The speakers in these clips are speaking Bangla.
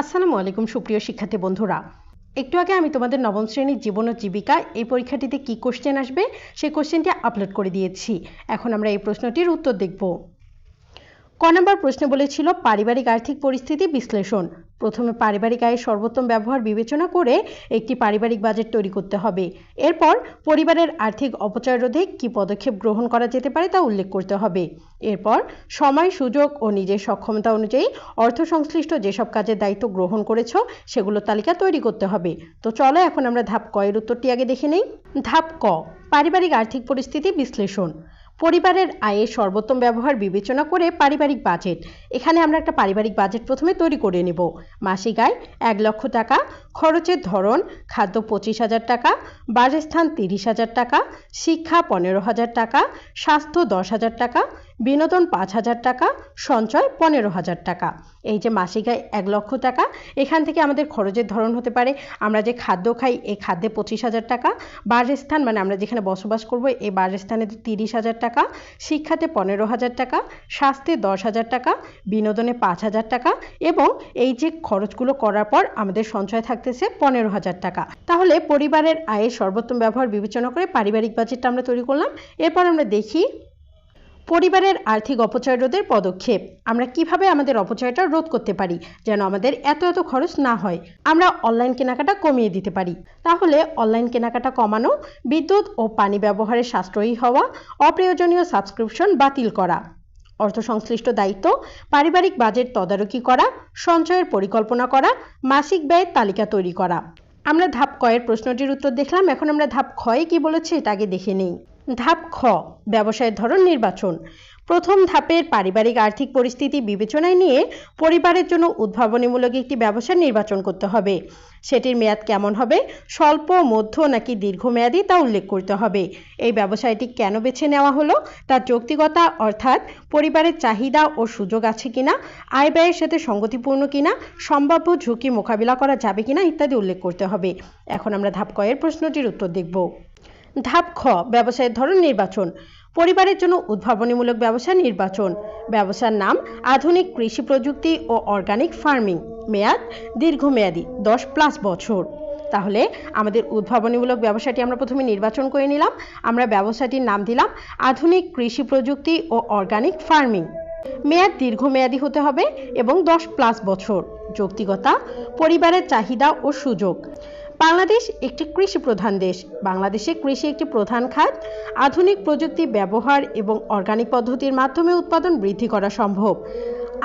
আসসালামু আলাইকুম, সুপ্রিয় শিক্ষার্থী বন্ধুরা। একটু আগে আমি তোমাদের নবম শ্রেণির জীবন ও জীবিকা এই পরীক্ষাটিতে কি কোশ্চেন আসবে, সেই কোশ্চেনটি আপলোড করে দিয়েছি। এখন আমরা এই প্রশ্নটির উত্তর দেখব। ক নম্বর প্রশ্নে বলেছিল, পারিবারিক আর্থিক পরিস্থিতি বিশ্লেষণ। প্রথমে পারিবারিক আয়ের সর্বোত্তম ব্যবহার বিবেচনা করে একটি পারিবারিক বাজেট তৈরি করতে হবে। এরপর পরিবারের আর্থিক অপচয় রোধে কী পদক্ষেপ গ্রহণ করা যেতে পারে তা উল্লেখ করতে হবে। এরপর সময়, সুযোগ ও নিজের সক্ষমতা অনুযায়ী অর্থ সংশ্লিষ্ট যেসব কাজের দায়িত্ব গ্রহণ করেছ সেগুলোর তালিকা তৈরি করতে হবে। তো চলো এখন আমরা ধাপ ক এর উত্তরটি আগে দেখে নেই। ধাপ ক, পারিবারিক আর্থিক পরিস্থিতি বিশ্লেষণ। পরিবারের আয়ের সর্বোত্তম ব্যবহার বিবেচনা করে পারিবারিক বাজেট। এখানে আমরা একটা পারিবারিক বাজেট প্রথমে তৈরি করে নেব। মাসিক আয় এক লক্ষ টাকা, খরচের ধরন খাদ্য পঁচিশ হাজার টাকা, বাসস্থান তিরিশ হাজার টাকা, শিক্ষা পনেরো হাজার টাকা, স্বাস্থ্য দশ হাজার টাকা, বিনোদন পাঁচ হাজার টাকা, সঞ্চয় পনেরো হাজার টাকা। এই যে মাসিক আয় এক লক্ষ টাকা, এখান থেকে আমাদের খরচের ধরন হতে পারে, আমরা যে খাদ্য খাই, এই খাদ্যে পঁচিশ হাজার টাকা, বাসস্থান মানে আমরা যেখানে বসবাস করব, এই বাসস্থানে তিরিশ হাজার টাকা, শিক্ষাতে পনেরো হাজার টাকা, স্বাস্থ্যে দশ হাজার টাকা, বিনোদনে পাঁচ হাজার টাকা এবং এই যে খরচগুলো করার পর আমাদের সঞ্চয় থাকতেছে পনেরো হাজার টাকা। তাহলে পরিবারের আয়ের সর্বোত্তম ব্যবহার বিবেচনা করে পারিবারিক বাজেটটা আমরা তৈরি করলাম। এরপর আমরা দেখি পরিবারের আর্থিক অপচয় রোধের পদক্ষেপ। আমরা কীভাবে আমাদের অপচয়টা রোধ করতে পারি? যেন আমাদের এত এত খরচ না হয়। আমরা অনলাইন কেনাকাটা কমিয়ে দিতে পারি। তাহলে অনলাইন কেনাকাটা কমানো, বিদ্যুৎ ও পানি ব্যবহারে সাশ্রয়ী হওয়া, অপ্রয়োজনীয় সাবস্ক্রিপশন বাতিল করা। অর্থ সংশ্লিষ্ট দায়িত্ব, পারিবারিক বাজেট তদারকি করা, সঞ্চয়ের পরিকল্পনা করা, মাসিক ব্যয়ের তালিকা তৈরি করা। আমরা ধাপ কয়ের প্রশ্নটির উত্তর দেখলাম, এখন আমরা ধাপ ক্ষয়ে কি বলেছে এটা আগে দেখে নেই। ধাপ খ, ব্যবসায়ের ধরন নির্বাচন। প্রথম ধাপের পারিবারিক আর্থিক পরিস্থিতি বিবেচনায় নিয়ে পরিবারের জন্য উদ্ভাবনীমূলক একটি ব্যবসা নির্বাচন করতে হবে। সেটির মেয়াদ কেমন হবে? স্বল্প, মধ্য নাকি দীর্ঘমেয়াদী তা উল্লেখ করতে হবে। এই ব্যবসায়টি কেন বেছে নেওয়া হলো? তার যৌক্তিকতা, অর্থাৎ পরিবারের চাহিদা ও সুযোগ আছে কিনা? আয় ব্যয়ের সাথে সঙ্গতিপূর্ণ কিনা? সম্ভাব্য ঝুঁকি মোকাবিলা করা যাবে কিনা ইত্যাদি উল্লেখ করতে হবে। এখন আমরা ধাপ কয়ের প্রশ্নটির উত্তর দেখব। ধাপ খ, ব্যবসায়ের ধরন নির্বাচন। পরিবারের জন্য উদ্ভাবনীমূলক ব্যবসা নির্বাচন। ব্যবসার নাম আধুনিক কৃষি প্রযুক্তি ও অর্গানিক ফার্মিং মেয়াদ দীর্ঘমেয়াদী, দশ প্লাস বছর। তাহলে আমাদের উদ্ভাবনীমূলক ব্যবসাটি আমরা প্রথমে নির্বাচন করে নিলাম। আমরা ব্যবসাটির নাম দিলাম আধুনিক কৃষি প্রযুক্তি ও অর্গানিক ফার্মিং মেয়াদ দীর্ঘমেয়াদী হতে হবে এবং দশ প্লাস বছর। যৌক্তিকতা, পরিবারের চাহিদা ও সুযোগ। বাংলাদেশ একটি কৃষি প্রধান দেশ। বাংলাদেশে কৃষি একটি প্রধান খাত। আধুনিক প্রযুক্তি ব্যবহার এবং অর্গানিক পদ্ধতির মাধ্যমে উৎপাদন বৃদ্ধি করা সম্ভব।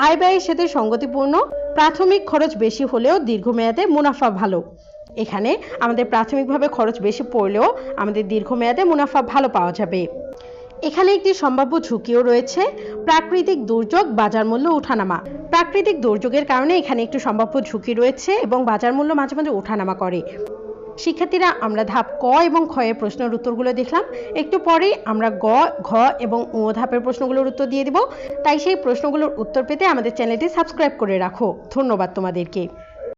আয় ব্যয়ের সাথে সঙ্গতিপূর্ণ। প্রাথমিক খরচ বেশি হলেও দীর্ঘমেয়াদে মুনাফা ভালো। এখানে আমাদের প্রাথমিকভাবে খরচ বেশি পড়লেও আমাদের দীর্ঘমেয়াদে মুনাফা ভালো পাওয়া যাবে। এখানে একটি সম্ভাব্য ঝুঁকিও রয়েছে, প্রাকৃতিক দুর্যোগ, বাজার মূল্য ওঠানামা। প্রাকৃতিক দুর্যোগের কারণে এখানে একটু সম্ভাব্য ঝুঁকি রয়েছে এবং বাজার মূল্য মাঝে মাঝে ওঠানামা করে। শিক্ষার্থীরা, আমরা ধাপ ক এবং এর প্রশ্নের উত্তরগুলো দেখলাম। একটু পরেই আমরা গ, ঘ এবং উ ধাপের প্রশ্নগুলোর উত্তর দিয়ে দিব। তাই সেই প্রশ্নগুলোর উত্তর পেতে আমাদের চ্যানেলটি সাবস্ক্রাইব করে রাখো। ধন্যবাদ তোমাদেরকে।